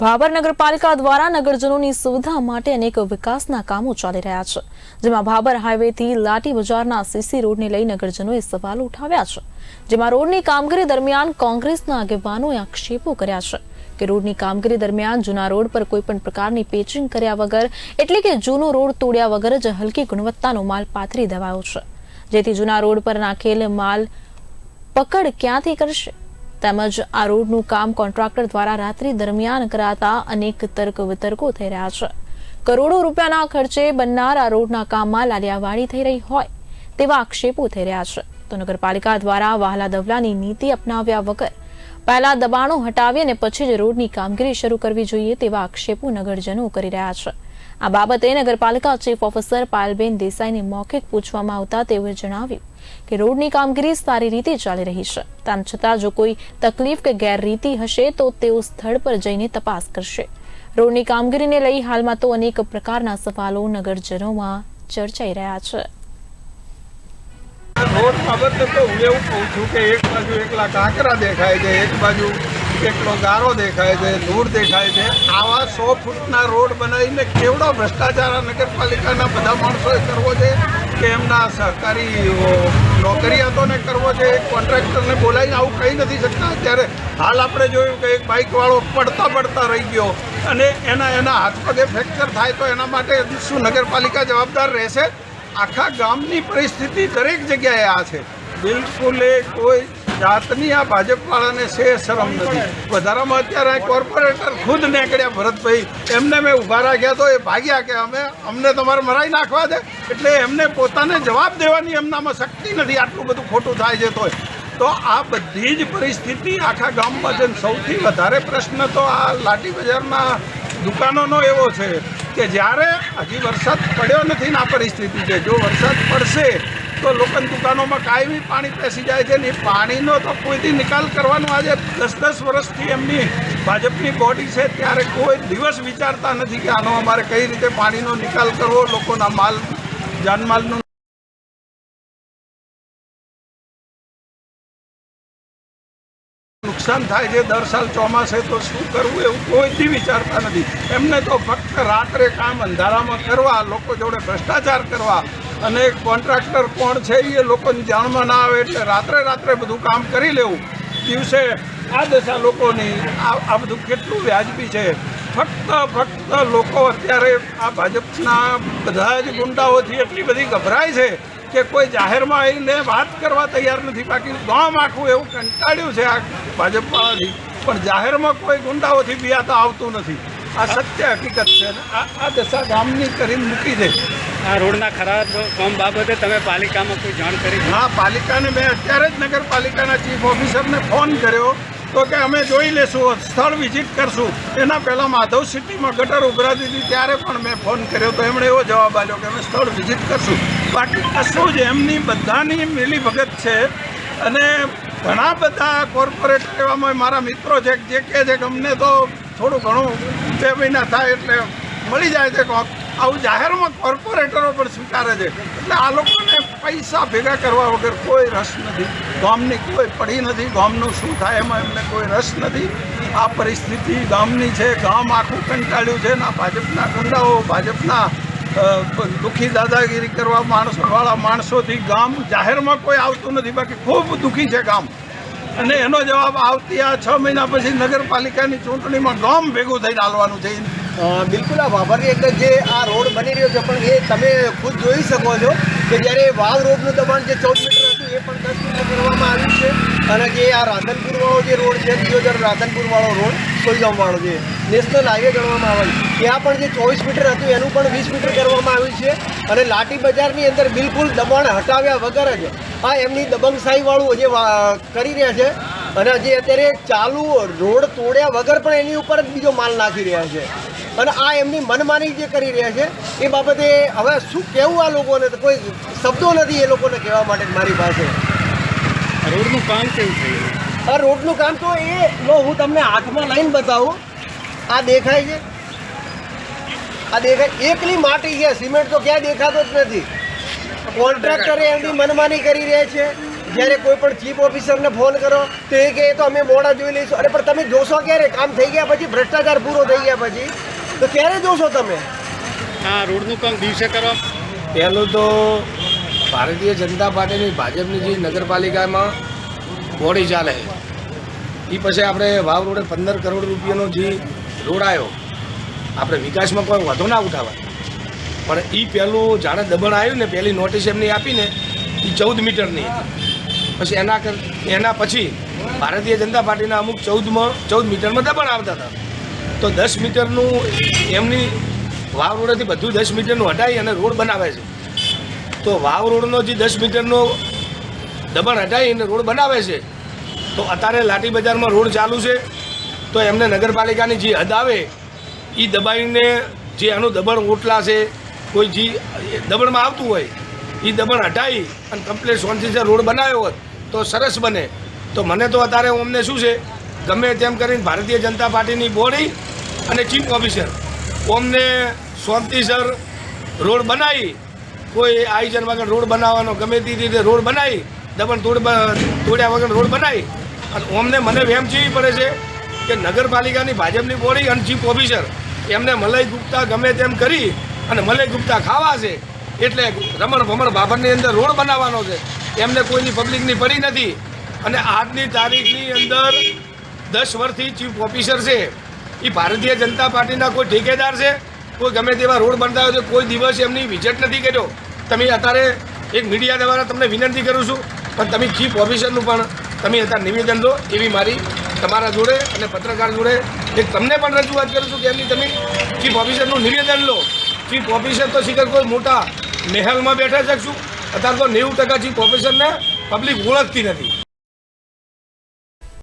ભાભર નગરપાલિકા દ્વારા નગરજનોની સુવિધા માટે અનેક વિકાસના કામો ચાલી રહ્યા છે, જેમાં ભાભર હાઈવેથી લાટી બજારના સીસી રોડને લઈ નગરજનોએ સવાલો ઉઠાવ્યા છે, જેમાં રોડની કામગીરી દરમિયાન કોંગ્રેસના આગેવાનોએ આક્ષેપો કર્યા છે કે રોડની કામગીરી દરમિયાન જૂના રોડ પર કોઈપણ પ્રકારની પેચિંગ કર્યા વગર એટલે કે જૂનો રોડ તોડ્યા વગર જ હલકી ગુણવત્તાનો માલ પાથરી દેવાયો છે, જેથી જૂના રોડ પર નાખેલ માલ પકડ ક્યાંથી કરશે? તેમજ આ રોડનું કામ કોન્ટ્રાક્ટર દ્વારા રાત્રિ દરમિયાન કરાતા અનેક તર્ક વિતર્કો થઈ રહ્યા છે. કરોડો રૂપિયાના ખર્ચે બનનાર આ રોડના કામમાં લાલિયાવાડી થઈ રહી હોય તેવા આક્ષેપો થઈ રહ્યા છે. તો નગરપાલિકા દ્વારા વહાલા દવલાની નીતિ અપનાવ્યા વગર પહેલા દબાણો હટાવી અને પછી જ રોડની કામગીરી શરૂ કરવી જોઈએ તેવા આક્ષેપો નગરજનો કરી રહ્યા છે. આ બાબતે નગરપાલિકા ચીફ ઓફિસર પાયલબેન દેસાઈને મૌખિક પૂછવામાં આવતા તેઓએ જણાવ્યું કે રોડની કામગીરી સારી રીતે ચાલી રહી છે. તેમ છતાં જો કોઈ તકલીફ કે ગેરરીતિ હશે તો તેઓ સ્થળ પર જઈને તપાસ કરશે. રોડની કામગીરીને લઈ હાલમાં તો અનેક પ્રકારના સવાલો નગરજનોમાં ચર્ચાઈ રહ્યા છે. રોડ બાબતે તો હું એવું કહું છું કે એક બાજુ એકલા કાંકરા દેખાય છે, એક બાજુ એકલો ગારો દેખાય છે, ધૂળ દેખાય છે. આવા સો ફૂટના રોડ બનાવીને કેવડો ભ્રષ્ટાચાર નગરપાલિકાના બધા માણસોએ કરવો છે કે એમના સહકારી નોકરિયાતોને કરવો છે? કોન્ટ્રાક્ટરને બોલાવીને આવું કહી નથી શકતા? અત્યારે હાલ આપણે જોયું કે એક બાઇકવાળો પડતા પડતા રહી ગયો. અને એના એના હાથ પગે ફ્રેક્ચર થાય તો એના માટે શું નગરપાલિકા જવાબદાર રહેશે? આખા ગામની પરિસ્થિતિ દરેક જગ્યાએ આ છે. બિલકુલ કોઈ જાતની આ ભાજપવાળાને છે શરમ નથી. વધારામાં અત્યારે કોર્પોરેટર ખુદ નીકળ્યા, ભરતભાઈ. એમને મેં ઊભા રાખ્યા તો એ ભાગ્યા કે અમે, અમને તમારે મરાઈ નાખવા છે એટલે એમને પોતાને જવાબ દેવાની એમનામાં શક્તિ નથી. આટલું બધું ખોટું થાય છે તોય. તો આ બધી જ પરિસ્થિતિ આખા ગામમાં છે સૌથી વધારે પ્રશ્ન તો આ લાઠી બજારના દુકાનોનો એવો છે કે જ્યારે હજી વરસાદ પડ્યો નથી ને આ પરિસ્થિતિ છે. જો વરસાદ પડશે તો લોકોની દુકાનોમાં કાયમી પાણી પેસી જાય છે ને એ પાણીનો તો કોઈથી નિકાલ કરવાનો? આજે દસ દસ વર્ષથી એમની ભાજપની બોડી છે, ત્યારે કોઈ દિવસ વિચારતા નથી કે આનો અમારે કઈ રીતે પાણીનો નિકાલ કરવો, લોકોના માલ, જાનમાલનું નુકસાન થાય છે, દર સાલ ચોમાસે તો શું કરવું એવું કોઈથી વિચારતા નથી. એમને તો ફક્ત રાત્રે કામ અંધારામાં કરવા, લોકો જોડે ભ્રષ્ટાચાર કરવા. અને કોન્ટ્રાક્ટર કોણ છે એ લોકોની જાણમાં ના આવે એટલે રાત્રે રાત્રે બધું કામ કરી લેવું. દિવસે આ દશા લોકોની આ બધું કેટલું વ્યાજબી છે. ફક્ત ફક્ત લોકો અત્યારે આ ભાજપના બધા જ ગુંડાઓથી એટલી બધી ગભરાય છે કે કોઈ જાહેરમાં આવીને વાત કરવા તૈયાર નથી. બાકી ગામ આખું એવું કંટાળ્યું છે આ ભાજપવાળાથી. પણ જાહેરમાં કોઈ ગુંડાઓથી બિયાતા આવતું નથી. આ સત્ય હકીકત છે. આ આ દશા ગામની કરીને મૂકી દે. આ રોડના ખરાબ કામ બાબતે તમે પાલિકામાં કોઈ જાણ કરી? હા પાલિકાને મેં અત્યારે જ નગરપાલિકાના ચીફ ઓફિસરને ફોન કર્યો. તો કે અમે જોઈ લેશું સ્થળ વિઝિટ કરશું. એના પહેલાં માધવ સિટીમાં ગટર ઉભરાતી હતી ત્યારે પણ મેં ફોન કર્યો. તો એમણે એવો જવાબ આપ્યો કે અમે સ્થળ વિઝિટ કરશું. બાકી કશું જ એમની બધાની મિલી ભગત છે. અને ઘણા બધા કોર્પોરેટ એવામાં મારા મિત્રો છે, જે કહે છે કે અમને તો થોડું ઘણું બે મહિના થાય એટલે મળી જાય છે કોક. આવું જાહેરમાં કોર્પોરેટરો પણ સ્વીકારે છે. એટલે આ લોકોને પૈસા ભેગા કરવા વગર કોઈ રસ નથી. ગામની કોઈ પડી નથી, ગામનું શું થાય એમાં એમને કોઈ રસ નથી. આ પરિસ્થિતિ ગામની છે, ગામ આખું કંટાળ્યું છે ને ભાજપના ગુંડાઓ, ભાજપના દુઃખી દાદાગીરી કરવા માણસોવાળા માણસોથી ગામ જાહેરમાં કોઈ આવતું નથી. બાકી ખૂબ દુઃખી છે ગામ. અને એનો જવાબ આવતી આ છ મહિના પછી નગરપાલિકાની ચૂંટણીમાં ગામ ભેગું થઈને હાલવાનું છે. બિલકુલ આ વાભરની અંદર જે આ રોડ બની રહ્યો છે, પણ એ તમે ખુદ જોઈ શકો છો કે જ્યારે વાવ રોડનું દબાણ જે ચૌદ મીટર હતું એ પણ દસ મીટર કરવામાં આવ્યું છે અને જે આ રાધનપુર વાળો જે રોડ છે દિયોદર રાધનપુર વાળો રોડ કોઈગામ વાળો જે નેશનલ હાઈવે ગણવામાં આવે છે. ત્યાં પણ જે ચોવીસ મીટર હતું, એનું પણ વીસ મીટર કરવામાં આવ્યું છે અને લાઠી બજારની અંદર બિલકુલ દબાણ હટાવ્યા વગર જ આ એમની દબંગ વાળું જે કરી રહ્યા છે અને જે અત્યારે ચાલુ રોડ તોડ્યા વગર પણ એની ઉપર જ બીજો માલ નાખી રહ્યા છે. અને આ એમની મનમાની જે કરી રહ્યા છે, એ બાબતે હવે શું કહેવું આ લોકોને? કોઈ શબ્દો નથી એ લોકોને કહેવા માટે મારી પાસે. રોડનું કામ કેવું થયું આ રોડનું કામ તો એ લો હું તમને હાથમાં લઈને બતાવું. આ દેખાય છે? આ દેખાય એકલી માટી છે. સિમેન્ટ તો ક્યાં દેખાતો જ નથી. કોન્ટ્રાક્ટરે એમની મનમાની કરી રહ્યા છે. જ્યારે કોઈ પણ ચીફ ઓફિસરને ફોન કરો તો એ કહે તો અમે મોડા જોઈ લઈશું. અરે પણ તમે જોશો ક્યારે? કામ થઈ ગયા પછી ભ્રષ્ટાચાર પૂરો થઈ ગયા પછી. તો ક્યારે જોશો તમે? આ રોડનું કામ દિવસે કરો. પહેલું તો ભારતીય જનતા પાર્ટીની ભાજપની જે નગરપાલિકામાં બોડી ચાલે એ પછી આપણે વાવ રોડે પંદર કરોડ રૂપિયાનો જે રોડ આવ્યો, આપણે વિકાસમાં કોઈ વધુ ના ઉઠાવાય. પણ એ પહેલું જાણે દબણ આવ્યું ને પહેલી નોટિસ એમની આપીને એ ચૌદ મીટરની પછી એના એના પછી ભારતીય જનતા પાર્ટીના અમુક ચૌદમાં, ચૌદ મીટરમાં દબણ આવતા હતા. તો દસ મીટરનું એમની વાવ રોડેથી બધું દસ મીટરનું હટાવી અને રોડ બનાવે છે. તો વાવ રોડનો જે દસ મીટરનો દબાણ હટાવીને રોડ બનાવે છે, તો અત્યારે લાઠી બજારમાં રોડ ચાલુ છે. તો એમને નગરપાલિકાની જે હદ આવે એ દબાઈને જે આનું દબાણ ઓટલા છે, કોઈ જે દબાણમાં આવતું હોય એ દબાણ હટાવી અને કમ્પ્લેટ સોનથી રોડ બનાવ્યો હોત, તો સરસ બને. તો મને તો અત્યારે અમને શું છે, ગમે તેમ કરીને ભારતીય જનતા પાર્ટીની બોડી અને ચીફ ઓફિસર ઓમને સોનતીસર રોડ બનાવી કોઈ આયોજન વગર રોડ બનાવવાનો ગમે તે રીતે રોડ બનાવી દબણ તોડ તોડ્યા વગર રોડ બનાવી. અને અમને મને વહેમ જેવી પડે છે કે નગરપાલિકાની ભાજપની બોડી અને ચીફ ઓફિસર, એમને મલય ગુપ્તા ગમે તેમ કરી અને મલય ગુપ્તા ખાવા છે, એટલે રમણ ભમણ ભાભરની અંદર રોડ બનાવવાનો છે. એમને કોઈની પબ્લિકની પડી નથી. અને આજની તારીખની અંદર દસ વર્ષથી ચીફ ઓફિસર છે. એ ભારતીય જનતા પાર્ટીના કોઈ ઠેકેદાર છે? કોઈ ગમે તેવા રોડ બનતા હોય તો કોઈ દિવસ એમની વિઝિટ નથી કર્યો. તમે અત્યારે એક મીડિયા દ્વારા તમને વિનંતી કરું છું, પણ તમે ચીફ ઓફિસરનું પણ તમે અત્યારે નિવેદન દો, એવી મારી તમારા જોડે અને પત્રકાર જોડે એક તમને પણ રજૂઆત કરું છું કે એમની તમે ચીફ ઓફિસરનું નિવેદન લો. ચીફ ઓફિસર તો શીખર કોઈ મોટા મહેલમાં બેઠા શકશું અત્યારે તો નેવું ટકા ચીફ ઓફિસરને પબ્લિક ઓળખતી નથી.